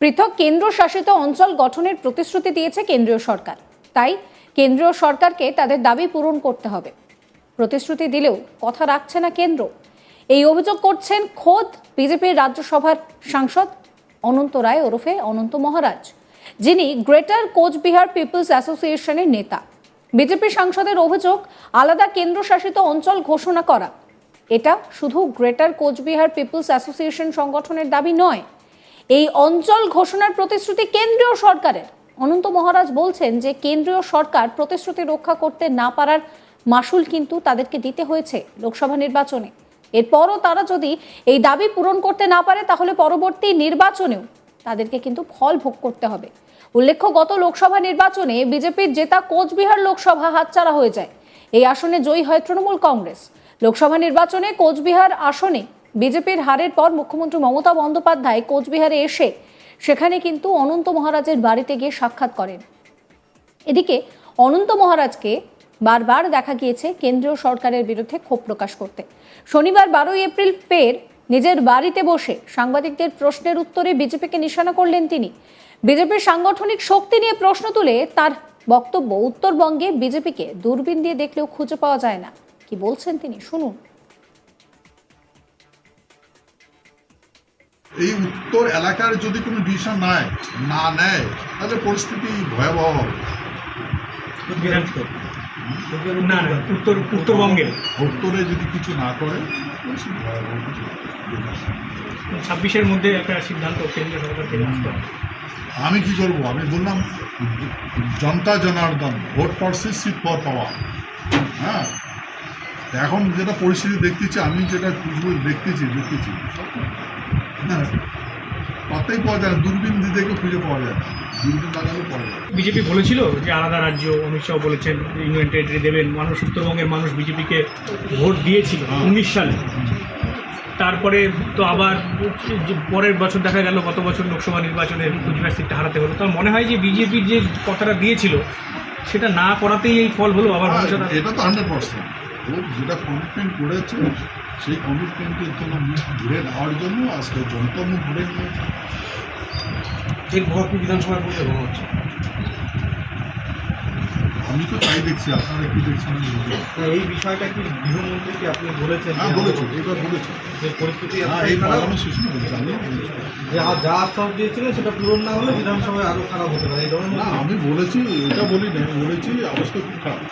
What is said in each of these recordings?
পৃথক কেন্দ্রশাসিত অঞ্চল গঠনের প্রতিশ্রুতি দিয়েছে কেন্দ্রীয় সরকার। তাই কেন্দ্রীয় সরকারকে তাদের দাবি পূরণ করতে হবে। প্রতিশ্রুতি দিলেও কথা রাখছে না কেন্দ্র। এই অভিযোগ করছেন খোদ বিজেপির রাজ্যসভার সাংসদ অনন্ত রায় ওরফে অনন্ত মহারাজ, যিনি গ্রেটার কোচবিহার পিপলস অ্যাসোসিয়েশনের নেতা। বিজেপি সাংসদের অভিযোগ, আলাদা কেন্দ্রশাসিত অঞ্চল ঘোষণা করা। এটা শুধু গ্রেটার কোচবিহার পিপলস অ্যাসোসিয়েশন সংগঠনের দাবি নয় এই অঞ্চল ঘোষণার প্রতিশ্রুতি কেন্দ্রীয় সরকারের। অনন্ত মহারাজ বলছেন যে কেন্দ্রীয় সরকার প্রতিশ্রুতি রক্ষা করতে না পারার মাসুল কিন্তু তাদেরকে দিতে হয়েছে লোকসভা নির্বাচনে। এরপরও তারা যদি এই দাবি পূরণ করতে না পারে, তাহলে পরবর্তী নির্বাচনেও তাদেরকে কিন্তু ফল ভোগ করতে হবে। উল্লেখ্য, গত লোকসভা নির্বাচনে বিজেপির জেতা কোচবিহার লোকসভা হাতছাড়া হয়ে যায়। এই আসনে জয়ী হয় তৃণমূল কংগ্রেস। লোকসভা নির্বাচনে কোচবিহার আসনে বিজেপির হারের পর মুখ্যমন্ত্রী মমতা বন্দ্যোপাধ্যায় কোচবিহারে এসে সেখানে কিন্তু অনন্ত মহারাজের বাড়িতে গিয়ে সাক্ষাৎ করেন। এদিকে অনন্ত মহারাজকে বারবার দেখা গিয়েছে কেন্দ্রীয় সরকারের বিরুদ্ধে ক্ষোভ প্রকাশ করতে। শনিবার বারোই এপ্রিল ফের নিজের বাড়িতে বসে সাংবাদিকদের প্রশ্নের উত্তরে বিজেপিকে নিশানা করলেন তিনি। বিজেপির সাংগঠনিক শক্তি নিয়ে প্রশ্ন তুলে তার বক্তব্য উত্তরবঙ্গে বিজেপিকে দূরবীন দিয়ে দেখলেও খুঁজে পাওয়া যায় না। কি বলছেন তিনি? শুনুন। এই উত্তর এলাকার যদি কোনো ডিসিশন নেয় না নেয় তাহলে পরিস্থিতি ভয়াবহ হবে। না উত্তর উত্তরবঙ্গে। উত্তরে যদি কিছু না করে পরিস্থিতি ভয়াবহ কিছু ছাব্বিশের মধ্যে একটা সিদ্ধান্ত কেন্দ্রীয় সরকার থেকে আসতে হবে। আমি কি করব? আমি বললাম জনতা জনার্দন ভোট ফর সিট ফর পাওয়া। হ্যাঁ? এখন যেটা পরিস্থিতি দেখতেছি আমি যেটা খুঁজবো দেখতেছি দেখতেছি। হ্যাঁ পাওয়া যায় দূরবীন দিদিকে খুঁজে পাওয়া যায় দূরবীন লাগালে পাওয়া যায় বিজেপি বলেছিল যে আলাদা রাজ্য অমিত শাহ বলেছেন ইউনিয়ন টেরিটরি দেবেন মানুষ উত্তরবঙ্গের মানুষ বিজেপিকে ভোট দিয়েছিল। উনিশ সালে। তারপরে তো আবার পরের বছর দেখা গেল গত বছর লোকসভা নির্বাচনে কুচবিহার সিটটা হারাতে হলো। তার মনে হয় যে বিজেপির যে কথাটা দিয়েছিল সেটা না করাতেই এই ফল হলো আবার হ্যাঁ, এটা তো হান্ড্রেড পার্সেন্ট যেটা কমিটমেন্ট করেছে সেই মুখ ঘুরে নেওয়ার জন্য আজকে জনতা মুখ ঘুরে নিয়েছে। এরপর কি বিধানসভায় বলতে মনে হচ্ছে আমি তো তাই দেখছি আপনারা কি দেখছেন আমি এই বিষয়টা কি গৃহমন্ত্রীকে আপনি বলেছেন? হ্যাঁ যে বলেছি এবার বলেছি। যে পরিস্থিতি পালানো শেষ বলেছি আমি যে যা আশ্বাস দিয়েছিলেন সেটা পূরণ না হলে বিধানসভায় আরও খারাপ হতে পারে। এই ধরনের না আমি বলেছি এটা বলি না আমি বলেছি অবস্থা খুব খারাপ।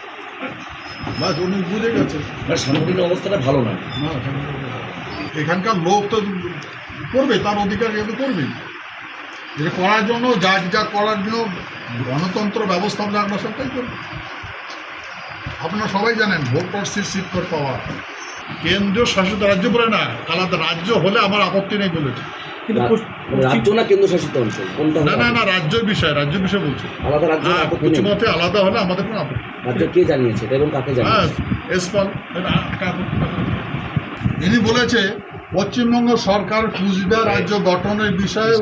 বাস উনি বুঝে গেছে। মানে সাংগঠনিক অবস্থাটা ভালো না। না এখানকার লোক তো করবে তার অধিকার এগুলো করবেই। এটা করার জন্য যা যা করার জন্য গণতন্ত্র ব্যবস্থা আমরা আমরা সবটাই করব। আপনারা সবাই জানেন ভোট পর সিট পাওয়া। কেন্দ্রীয় শাসিত রাজ্য বলে না আলাদা রাজ্য হলে আমার আপত্তি নেই বলেছে। কিন্তু রাজ্য না কেন্দ্রশাসিত অঞ্চল? কোনটা না না না রাজ্যের বিষয় রাজ্য বিষয় বলছে। আলাদা রাজ্য হ্যাঁ কিছু মতে আলাদা হলে আমাদের কোনো আপত্তি রাজ্য কে জানিয়েছে? এবং কাকে হ্যাঁ জানিয়েছে? এসপাল? ইনি বলেছে পশ্চিমবঙ্গ সরকার কুচবিহার রাজ্য গঠনের বিষয়ে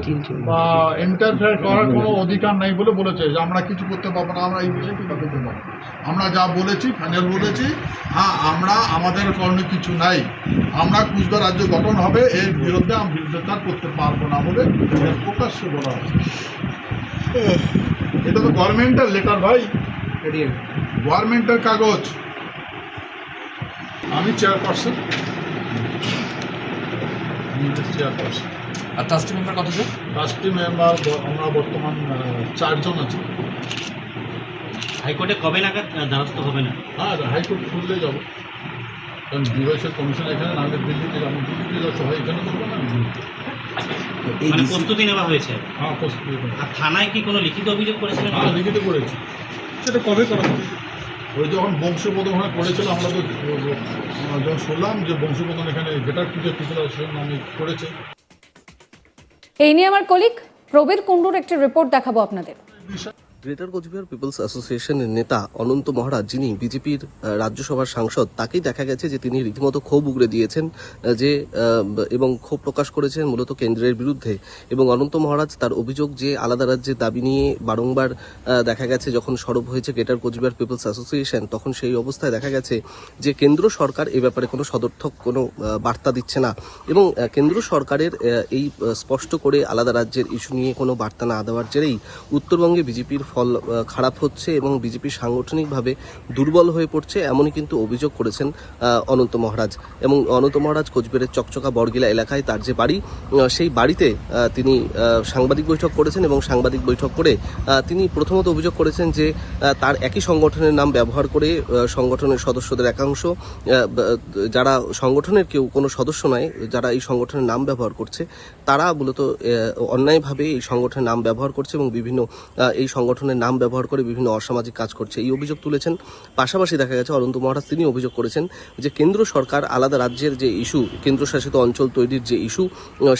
বা ইন্টারফেয়ার করার কোনো অধিকার নেই বলে বলেছে যে আমরা কিছু করতে পারব না আমরা এই বিষয়ে কিছু করতে পারব আমরা যা বলেছি ফাইনাল বলেছি হ্যাঁ আমরা আমাদের কর্মে কিছু নাই। আমরা কুচবিহার রাজ্য গঠন হবে এর বিরুদ্ধে আমি বিরোধিতা করতে পারব না বলে প্রকাশ্যে বলা হয়েছে এটা তো গভর্নমেন্টের লেটার ভাই। গভর্নমেন্টের কাগজ। আমি চেয়ারপারসন চেয়ারপারসন আর ট্রাস্টি মেম্বার কত কতজন ট্রাস্টি মেম্বার আমরা বর্তমান চারজন আছি। হাইকোর্টে কবে নাগাদ দ্বারস্থ হবে না? হ্যাঁ হাইকোর্ট খুললে যাব। কারণ ডিভাইসের কমিশন এখানে না দিল্লিতে আমি দিল্লিতে হয় এখানে করব না? এই মানে প্রস্তুতি নেওয়া হয়েছে? হ্যাঁ প্রস্তুতি আর থানায় কি কোনো লিখিত অভিযোগ করেছিলেন হ্যাঁ লিখিত করেছি। সেটা কবে করা হবে ওই যখন বংশপ্রদন ওখানে করেছিল আমরা তো যখন শুনলাম যে বংশপ্রদন এখানে গেটার পুজো পিছনে সেজন্য আমি করেছি। এই নিয়ে আমার কলিগ প্রবীর কুণ্ডুর একটি রিপোর্ট দেখাবো আপনাদের। গ্রেটার কোচবিহার পিপলস অ্যাসোসিয়েশনের নেতা অনন্ত মহারাজ, যিনি বিজেপির রাজ্যসভার সাংসদ, তাকেই দেখা গেছে যে তিনি রীতিমতো ক্ষোভ উগড়ে দিয়েছেন যে এবং ক্ষোভ প্রকাশ করেছেন মূলত কেন্দ্রের বিরুদ্ধে। এবং অনন্ত মহারাজ তার অভিযোগ যে আলাদা রাজ্যের দাবি নিয়ে বারংবার দেখা গেছে যখন সরব হয়েছে গ্রেটার কোচবিহার পিপলস অ্যাসোসিয়েশন, তখন সেই অবস্থায় দেখা গেছে যে কেন্দ্র সরকার এ ব্যাপারে কোনো সদর্থক, কোনো বার্তা দিচ্ছে না। এবং কেন্দ্র সরকারের এই স্পষ্ট করে আলাদা রাজ্যের ইস্যু নিয়ে কোনো বার্তা না দেওয়ার জেরেই উত্তরবঙ্গে বিজেপির ফল খারাপ হচ্ছে এবং বিজেপি সাংগঠনিকভাবে দুর্বল হয়ে পড়ছে, এমনই কিন্তু অভিযোগ করেছেন অনন্ত মহারাজ। এবং অনন্ত মহারাজ কোচবিহারের চকচকা বরগিলা এলাকায় তার যে বাড়ি সেই বাড়িতে তিনি সাংবাদিক বৈঠক করেছেন এবং সাংবাদিক বৈঠক করে তিনি প্রথমত অভিযোগ করেছেন যে তার একই সংগঠনের নাম ব্যবহার করে সংগঠনের সদস্যদের একাংশ যারা সংগঠনের কেউ, কোনো সদস্য নয়, যারা এই সংগঠনের নাম ব্যবহার করছে, তারা মূলত অন্যায়ভাবে এই সংগঠনের নাম ব্যবহার করছে এবং বিভিন্ন এই এই সংগঠনের নাম ব্যবহার করে বিভিন্ন অসামাজিক কাজ করছে। এই অভিযোগ তুলেছেন, পাশাপাশি দেখা গেছে অনন্ত মহারাজ তিনি অভিযোগ করেছেন যে কেন্দ্র সরকার আলাদা রাজ্যের যে ইস্যু, কেন্দ্রশাসিত অঞ্চল তৈরির যে ইস্যু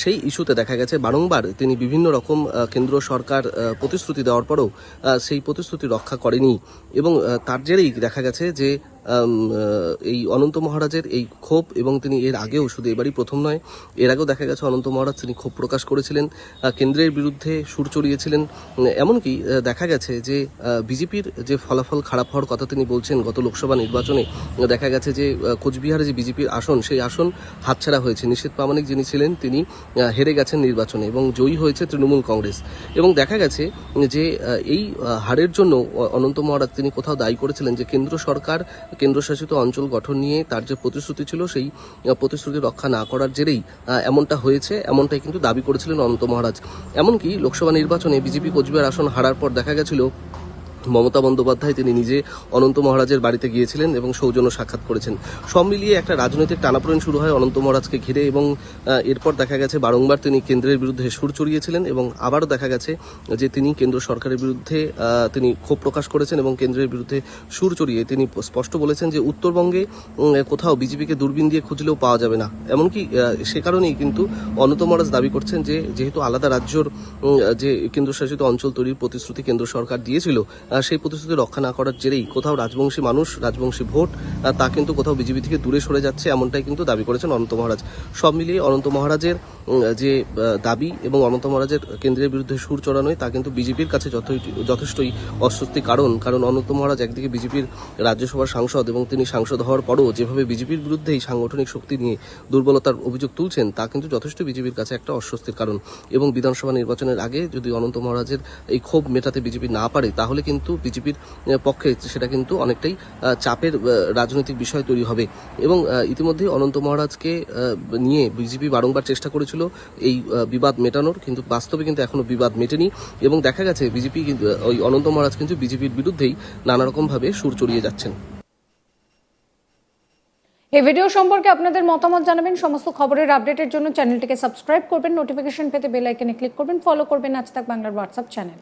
সেই ইস্যুতে দেখা গেছে বারংবার তিনি বিভিন্ন রকম কেন্দ্র সরকার প্রতিশ্রুতি দেওয়ার পরেও সেই প্রতিশ্রুতি রক্ষা করেনি। এবং তার জেরেই দেখা গেছে যে এই অনন্ত মহারাজের এই ক্ষোভ এবং তিনি এর আগেও শুধু এবারই প্রথম নয়, এর আগেও দেখা গেছে অনন্ত মহারাজ তিনি ক্ষোভ প্রকাশ করেছিলেন কেন্দ্রের বিরুদ্ধে সুর চড়িয়েছিলেন এমনকি দেখা গেছে যে বিজেপির যে ফলাফল খারাপ হওয়ার কথা তিনি বলছেন গত লোকসভা নির্বাচনে, দেখা গেছে যে কোচবিহারে যে বিজেপির আসন, সেই আসন হাতছাড়া হয়েছে। নিষেধ প্রামাণিক যিনি ছিলেন, তিনি হেরে গেছেন নির্বাচনে এবং জয়ী হয়েছে তৃণমূল কংগ্রেস। এবং দেখা গেছে যে এই হারের জন্য অনন্ত মহারাজ তিনি কোথাও দায়ী করেছিলেন যে, কেন্দ্র সরকার কেন্দ্রশাসিত অঞ্চল গঠন নিয়ে তার যে প্রতিশ্রুতি ছিল, সেই প্রতিশ্রুতি রক্ষা না করার জেরেই এমনটা হয়েছে, এমনটাই কিন্তু দাবি করেছিলেন অনন্ত মহারাজ। এমনকি লোকসভা নির্বাচনে বিজেপি কোচবিহার আসন হারার পর দেখা গেছিল মমতা বন্দ্যোপাধ্যায় তিনি নিজে অনন্ত মহারাজের বাড়িতে গিয়েছিলেন এবং সৌজন্য সাক্ষাৎ করেছেন। সব মিলিয়ে একটা রাজনৈতিক টানাপোড়েন শুরু হয় অনন্ত মহারাজকে ঘিরে এবং এরপর দেখা গেছে বারংবার তিনি কেন্দ্রের বিরুদ্ধে সুর চড়িয়েছিলেন এবং আবারও দেখা গেছে যে তিনি কেন্দ্র সরকারের বিরুদ্ধে তিনি ক্ষোভ প্রকাশ করেছেন এবং কেন্দ্রের বিরুদ্ধে সুর চড়িয়ে তিনি স্পষ্ট বলেছেন যে উত্তরবঙ্গে কোথাও বিজেপিকে দূরবীন দিয়ে খুঁজলেও পাওয়া যাবে না। এমনকি সে কারণেই কিন্তু অনন্ত মহারাজ দাবি করছেন যে, যেহেতু আলাদা রাজ্যর যে কেন্দ্রশাসিত অঞ্চল তৈরির প্রতিশ্রুতি কেন্দ্র সরকার দিয়েছিল সেই প্রতিশ্রুতি রক্ষা না করার জেরেই কোথাও রাজবংশী মানুষ, রাজবংশী ভোট তা কিন্তু কোথাও বিজেপি থেকে দূরে সরে যাচ্ছে এমনটাই কিন্তু দাবি করেছেন অনন্ত মহারাজ। সব মিলিয়ে অনন্ত মহারাজের যে দাবি এবং অনন্ত মহারাজের কেন্দ্রের বিরুদ্ধে সুর চড়ানোয় তা কিন্তু বিজেপির কাছে যথেষ্ট যথেষ্টই অস্বস্তি কারণ। কারণ অনন্ত মহারাজ একদিকে বিজেপির রাজ্যসভার সাংসদ এবং তিনি সাংসদ হওয়ার পরও যেভাবে বিজেপির বিরুদ্ধে এই সাংগঠনিক শক্তি নিয়ে দুর্বলতার অভিযোগ তুলছেন, তা কিন্তু যথেষ্ট বিজেপির কাছে একটা অস্বস্তির কারণ। এবং বিধানসভা নির্বাচনের আগে যদি অনন্ত মহারাজের এই ক্ষোভ মেটাতে বিজেপি না পারে, তাহলে কিন্তু বিজেপির পক্ষে সেটা কিন্তু অনেকটাই চাপের রাজনৈতিক বিষয় তৈরি হবে। এবং ইতিমধ্যেই অনন্ত মহারাজকে নিয়ে বিজেপি বারংবার চেষ্টা করেছিল এই বিবাদ মেটানোর, কিন্তু বাস্তবে কিন্তু এখনও বিবাদ মেটেনি। এবং দেখা গেছে বিজেপি কিন্তু ওই অনন্ত মহারাজ কিন্তু বিজেপির বিরুদ্ধেই নানা রকম ভাবে সুর চড়িয়ে যাচ্ছেন। এই ভিডিও সম্পর্কে আপনাদের মতামত জানাবেন। সমস্ত খবরের আপডেটের জন্য চ্যানেলটিকে সাবস্ক্রাইব করবেন। নোটিফিকেশন পেতে বেল আইকনে ক্লিক করবেন। ফলো করবেন আজ তাক বাংলার হোয়াটসঅ্যাপ চ্যানেল।